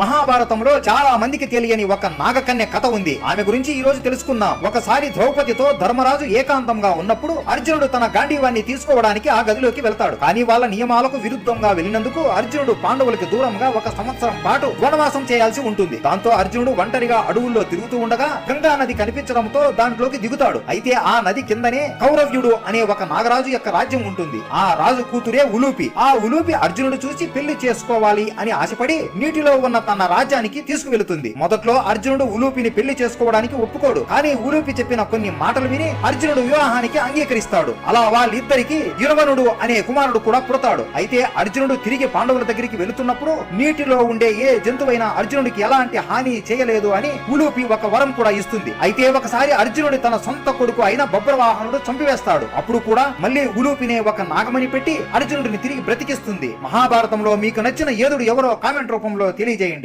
మహాభారతంలో చాలా మందికి తెలియని ఒక నాగకన్య కథ ఉంది. ఆమె గురించి ఈ రోజు తెలుసుకుందాం. ఒకసారి ద్రౌపదితో ధర్మరాజు ఏకాంతంగా ఉన్నప్పుడు అర్జునుడు తన గాంధీవాన్ని తీసుకోవడానికి ఆ గదిలోకి వెళ్తాడు. కానీ వాళ్ళ నియమాలకు విరుద్ధంగా వెళ్ళినందుకు అర్జునుడు పాండవులకి దూరంగా ఒక సంవత్సరం పాటు వనవాసం చేయాల్సి ఉంటుంది. దాంతో అర్జునుడు ఒంటరిగా అడవుల్లో తిరుగుతూ ఉండగా గంగా నది కనిపించడంతో దాంట్లోకి దిగుతాడు. అయితే ఆ నది కిందనే కౌరవ్యుడు అనే ఒక నాగరాజు యొక్క రాజ్యం ఉంటుంది. ఆ రాజు కూతురే ఉలూపి. ఆ ఉలూపి అర్జునుడు చూసి పెళ్ళి చేసుకోవాలి అని ఆశపడి నీటిలో ఉన్న తన రాజ్యానికి తీసుకువెళుతుంది. మొదట్లో అర్జునుడు ఉలూపిని పెళ్ళి చేసుకోవడానికి ఒప్పుకోడు. కానీ ఉలూపి చెప్పిన కొన్ని మాటలు విని అర్జునుడు వివాహానికి అంగీకరిస్తాడు. అలా వాళ్ళిద్దరికి యురవనుడు అనే కుమారుడు కూడా పుడతాడు. అయితే అర్జునుడు తిరిగి పాండవుల దగ్గరికి వెళుతున్నప్పుడు నీటిలో ఉండే ఏ జంతువైనా అర్జునుడికి ఎలాంటి హాని చేయలేదు అని ఉలూపి ఒక వరం కూడా ఇస్తుంది. అయితే ఒకసారి అర్జునుడి తన సొంత కొడుకు అయిన బొబ్బరవాహనుడు చంపివేస్తాడు. అప్పుడు కూడా మళ్ళీ ఉలూపినే ఒక నాగమణి పెట్టి అర్జునుడిని తిరిగి బ్రతికిస్తుంది. మహాభారతంలో మీకు నచ్చిన ఏదుడు ఎవరో కామెంట్ రూపంలో తెలియజేయండి.